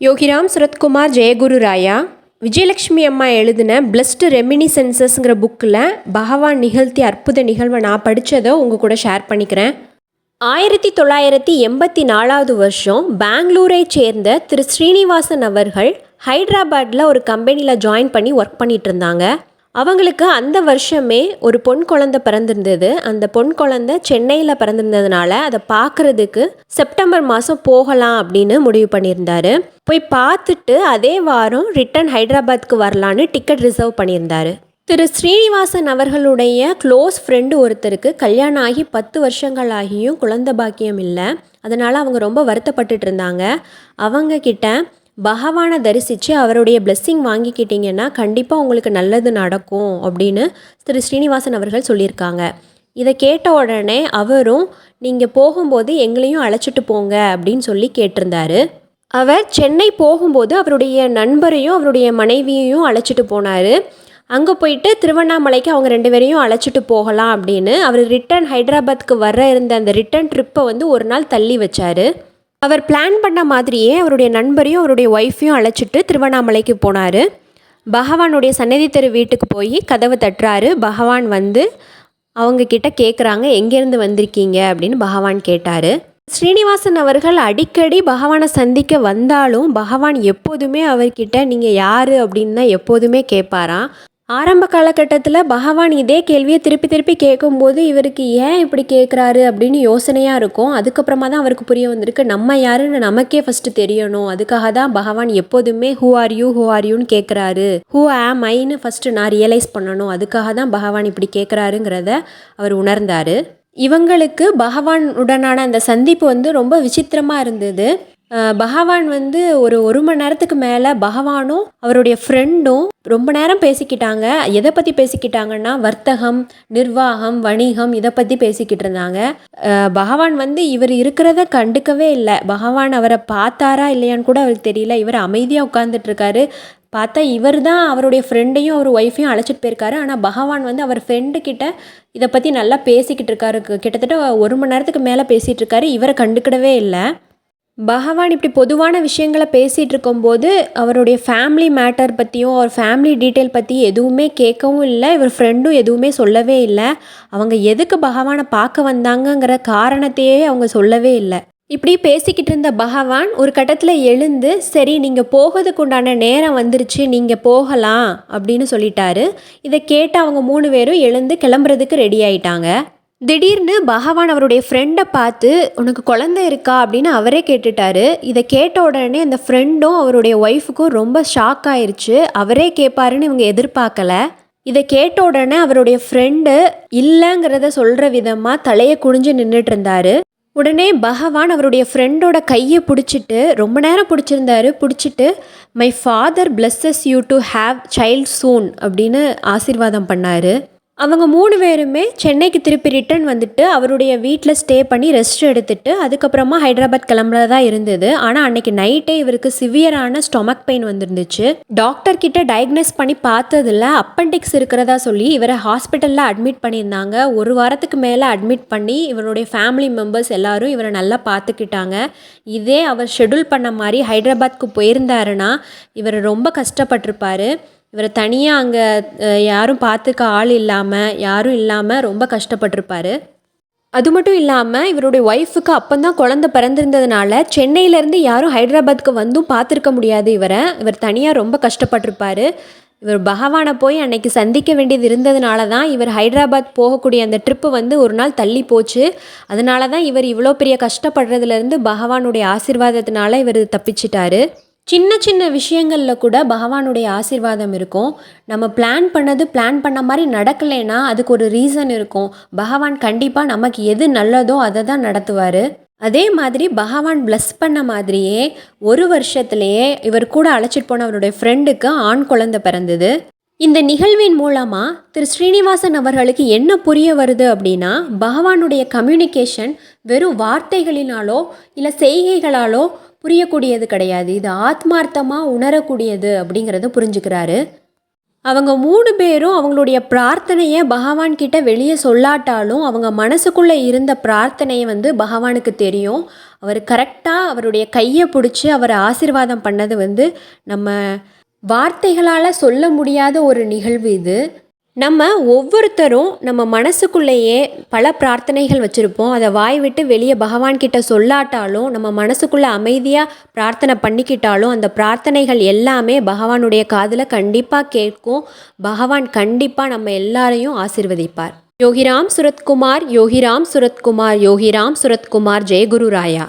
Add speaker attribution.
Speaker 1: யோகிராம் சுரத்குமார் ஜெயகுரு ராயா விஜயலட்சுமி அம்மா எழுதின பிளஸ்டு ரெமினிசென்சஸ்ங்கிற புக்கில் பகவான் நிகழ்த்திய அற்புத நிகழ்வை நான் படித்ததை உங்கள் கூட ஷேர் பண்ணிக்கிறேன். ஆயிரத்தி தொள்ளாயிரத்தி எண்பத்தி நாலாவது வருஷம் பெங்களூரை சேர்ந்த திரு ஸ்ரீனிவாசன் அவர்கள் ஹைதராபாத்தில் ஒரு கம்பெனியில் ஜாயின் பண்ணி ஒர்க் பண்ணிகிட்டு இருந்தாங்க. அவங்களுக்கு அந்த வருஷமே ஒரு பொன் குழந்தை பிறந்திருந்தது. அந்த பொன் குழந்தை சென்னையில் பிறந்திருந்ததுனால அதை பார்க்குறதுக்கு செப்டம்பர் மாதம் போகலாம் அப்படின்னு முடிவு பண்ணியிருந்தாரு. போய் பார்த்துட்டு அதே வாரம் ரிட்டன் ஹைதராபாத்க்கு வரலான்னு டிக்கெட் ரிசர்வ் பண்ணியிருந்தாரு. திரு ஸ்ரீனிவாசன் அவர்களுடைய க்ளோஸ் ஃப்ரெண்டு ஒருத்தருக்கு கல்யாணம் ஆகி பத்து வருஷங்கள் ஆகியும் குழந்த பாக்கியம் இல்லை. அதனால் அவங்க ரொம்ப வருத்தப்பட்டுட்டு இருந்தாங்க. அவங்க கிட்ட பகவானை தரிசித்து அவருடைய பிளெஸ்ஸிங் வாங்கிக்கிட்டிங்கன்னா கண்டிப்பாக உங்களுக்கு நல்லது நடக்கும் அப்படின்னு திரு ஸ்ரீனிவாசன் அவர்கள் சொல்லியிருக்காங்க. இதை கேட்ட உடனே அவரும் நீங்கள் போகும்போது எங்களையும் அழைச்சிட்டு போங்க அப்படின்னு சொல்லி கேட்டிருந்தாரு. அவர் சென்னை போகும்போது அவருடைய நண்பரையும் அவருடைய மனைவியையும் அழைச்சிட்டு போனார். அங்கே போயிட்டு திருவண்ணாமலைக்கு அவங்க ரெண்டு பேரையும் அழைச்சிட்டு போகலாம் அப்படின்னு அவர் ரிட்டர்ன் ஹைதராபாத்துக்கு வர இருந்த அந்த ரிட்டர்ன் ட்ரிப்பை வந்து ஒரு நாள் தள்ளி வச்சார். அவர் பிளான் பண்ண மாதிரியே அவருடைய நண்பரையும் அவருடைய ஒய்ஃபையும் அழைச்சிட்டு திருவண்ணாமலைக்கு போனார். பகவானுடைய சன்னதி தெரு வீட்டுக்கு போய் கதவை தட்டுறாரு. பகவான் வந்து அவங்க கிட்ட கேட்குறாங்க எங்கேருந்து வந்திருக்கீங்க? அப்படின்னு பகவான் கேட்டார். ஸ்ரீனிவாசன் அவர்கள் அடிக்கடி பகவானை சந்திக்க வந்தாலும் பகவான் எப்போதுமே அவர்கிட்ட நீங்கள் யார்? அப்படின்னு தான் எப்போதுமே கேட்பாராம் ஆரம்ப காலகட்டத்தில் பகவான் இதே கேள்வியை திருப்பி திருப்பி கேட்கும்போது இவருக்கு ஏன் இப்படி கேட்குறாரு அப்படின்னு யோசனையாக இருக்கும். அதுக்கப்புறமா தான் அவருக்கு புரிய வந்திருக்கு நம்ம யாருன்னு நமக்கே ஃபஸ்ட்டு தெரியணும். அதுக்காக தான் பகவான் எப்போதுமே who are you who are யூன்னு கேட்குறாரு ஹூ ஆம் ஐன்னு ஃபஸ்ட்டு நான் ரியலைஸ் பண்ணணும். அதுக்காக தான் பகவான் இப்படி கேட்குறாருங்கிறத அவர் உணர்ந்தார். இவங்களுக்கு பகவான் உடனான அந்த சந்திப்பு வந்து ரொம்ப விசித்திரமாக இருந்தது. பகவான் வந்து ஒரு ஒரு மணி நேரத்துக்கு மேலே பகவானும் அவருடைய ஃப்ரெண்டும் ரொம்ப நேரம் பேசிக்கிட்டாங்க. எதை பற்றி பேசிக்கிட்டாங்கன்னா வர்த்தகம் நிர்வாகம் வணிகம் இதை பற்றி பேசிக்கிட்டு இருந்தாங்க. பகவான் வந்து இவர் இருக்கிறத கண்டுக்கவே இல்லை. பகவான் அவரை பார்த்தாரா இல்லையான்னு கூட அவருக்கு தெரியல. இவர் அமைதியாக உட்காந்துட்ருக்காரு பார்த்தா இவர் தான் அவருடைய ஃப்ரெண்டையும் அவர் ஒய்ஃபையும் அழைச்சிட்டு போயிருக்காரு. ஆனால் பகவான் வந்து அவர் ஃப்ரெண்டு கிட்ட இதை பற்றி நல்லா பேசிக்கிட்டு இருக்காரு. கிட்டத்தட்ட ஒரு மணி நேரத்துக்கு மேலே பேசிகிட்டு இருக்காரு. இவரை கண்டுக்கிடவே இல்லை. பகவான் இப்படி பொதுவான விஷயங்களை பேசிகிட்டு இருக்கும்போது அவருடைய ஃபேமிலி மேட்டர் பற்றியும் அவர் ஃபேமிலி டீட்டெயில் பற்றி எதுவுமே கேட்கவும் இல்லை. இவர் ஃப்ரெண்டும் எதுவுமே சொல்லவே இல்லை. அவங்க எதுக்கு பகவானை பார்க்க வந்தாங்கங்கிற காரணத்தையே அவங்க சொல்லவே இல்லை. இப்படி பேசிக்கிட்டு இருந்த பகவான் ஒரு கட்டத்தில் எழுந்து சரி நீங்கள் போகிறதுக்கு உண்டான நேரம் வந்துருச்சு நீங்கள் போகலாம் அப்படின்னு சொல்லிட்டாரு. இதை கேட்டு அவங்க மூணு பேரும் எழுந்து கிளம்புறதுக்கு ரெடி ஆயிட்டாங்க. திடீர்னு பகவான் அவருடைய ஃப்ரெண்டை பார்த்து உனக்கு குழந்தை இருக்கா? அப்படின்னு அவரே கேட்டுட்டாரு. இதை கேட்ட உடனே அந்த ஃப்ரெண்டும் அவருடைய ஒய்ஃபுக்கும் ரொம்ப ஷாக் ஆயிடுச்சு அவரே கேட்பாருன்னு இவங்க எதிர்பார்க்கல. இதை கேட்ட உடனே அவருடைய ஃப்ரெண்டு இல்லைங்கிறத சொல்கிற விதமாக தலையை குனிஞ்சு நின்றுட்டு இருந்தாரு. உடனே பகவான் அவருடைய ஃப்ரெண்டோட கையை பிடிச்சிட்டு ரொம்ப நேரம் பிடிச்சிருந்தாரு. பிடிச்சிட்டு my father blesses you to have child soon அப்படின்னு ஆசீர்வாதம் பண்ணார். அவங்க மூணு பேருமே சென்னைக்கு திருப்பி ரிட்டர்ன் வந்துட்டு அவருடைய வீட்டில் ஸ்டே பண்ணி ரெஸ்ட் எடுத்துட்டு அதுக்கப்புறமா ஹைதராபாத் கிளம்புறதா இருந்தது. ஆனால் அன்னைக்கு நைட்டே இவருக்கு சிவியரான ஸ்டொமக் பெயின் வந்துருந்துச்சு. டாக்டர் கிட்ட டயக்னோஸ் பண்ணி பார்த்ததுல அப்பண்டிக்ஸ் இருக்கிறதா சொல்லி இவரை ஹாஸ்பிட்டலில் அட்மிட் பண்ணியிருந்தாங்க. ஒரு வாரத்துக்கு மேலே அட்மிட் பண்ணி இவருடைய ஃபேமிலி மெம்பர்ஸ் எல்லாரும் இவரை நல்லா பார்த்துக்கிட்டாங்க. இதே அவர் ஷெட்யூல் பண்ண மாதிரி ஹைதராபாத்க்கு போயிருந்தாருன்னா இவர் ரொம்ப கஷ்டப்பட்டிருப்பாரு. இவரை தனியாக அங்கே யாரும் பார்த்துக்க ஆள் இல்லாமல் யாரும் இல்லாமல் ரொம்ப கஷ்டப்பட்டிருப்பாரு. அது மட்டும் இல்லாமல் இவருடைய ஒய்ஃபுக்கு அப்போ தான் குழந்தை பிறந்திருந்ததுனால சென்னையிலேருந்து யாரும் ஹைதராபாத்துக்கு வந்தும் பார்த்துருக்க முடியாது இவரை. இவர் தனியாக ரொம்ப கஷ்டப்பட்டிருப்பார். இவர் பகவானை போய் அன்னைக்கு சந்திக்க வேண்டியது இருந்ததுனால தான் இவர் ஹைதராபாத் போகக்கூடிய அந்த ட்ரிப்பு வந்து ஒரு நாள் தள்ளி போச்சு. அதனால தான் இவர் இவ்வளோ பெரிய கஷ்டப்படுறதுலேருந்து பகவானுடைய ஆசிர்வாதத்தினால இவர் தப்பிச்சிட்டாரு. சின்ன சின்ன விஷயங்களில் கூட பகவானுடைய ஆசீர்வாதம் இருக்கும். நம்ம பிளான் பண்ணது பிளான் பண்ண மாதிரி நடக்கலைன்னா அதுக்கு ஒரு ரீசன் இருக்கும். பகவான் கண்டிப்பாக நமக்கு எது நல்லதோ அதை தான் நடத்துவார். அதே மாதிரி பகவான் பிளஸ் பண்ண மாதிரியே ஒரு வருஷத்துலேயே இவர் கூட அழைச்சிட்டு போன அவருடைய ஃப்ரெண்டுக்கு ஆண் குழந்தை பிறந்தது. இந்த நிகழ்வின் மூலமாக திரு ஸ்ரீனிவாசன் அவர்களுக்கு என்ன புரிய வருது அப்படின்னா பகவானுடைய கம்யூனிகேஷன் வெறும் வார்த்தைகளினாலோ இல்லை செய்கைகளாலோ புரியக்கூடியது கிடையாது. இது ஆத்மார்த்தமாக உணரக்கூடியது அப்படிங்கிறத புரிஞ்சுக்கிறாரு. அவங்க மூணு பேரும் அவங்களுடைய பிரார்த்தனையை பகவான் கிட்ட வெளியே சொல்லாட்டாலும் அவங்க மனசுக்குள்ளே இருந்த பிரார்த்தனையை வந்து பகவானுக்கு தெரியும். அவர் கரெக்டாக அவருடைய கையை பிடிச்சி அவரை ஆசீர்வாதம் பண்ணது வந்து நம்ம வார்த்தைகளால் சொல்ல முடியாத ஒரு நிகழ்வு இது. நம்ம ஒவ்வொருத்தரும் நம்ம மனசுக்குள்ளேயே பல பிரார்த்தனைகள் வச்சுருப்போம். அதை வாய் விட்டு வெளியே பகவான்கிட்ட சொல்லாட்டாலும் நம்ம மனசுக்குள்ளே அமைதியாக பிரார்த்தனை பண்ணிக்கிட்டாலும் அந்த பிரார்த்தனைகள் எல்லாமே பகவானுடைய காதில் கண்டிப்பாக கேட்கும். பகவான் கண்டிப்பாக நம்ம எல்லாரையும் ஆசிர்வதிப்பார். யோகிராம் சுரத்குமார் யோகிராம் சுரத்குமார் யோகிராம் சுரத்குமார் ஜெயகுரு ராயா.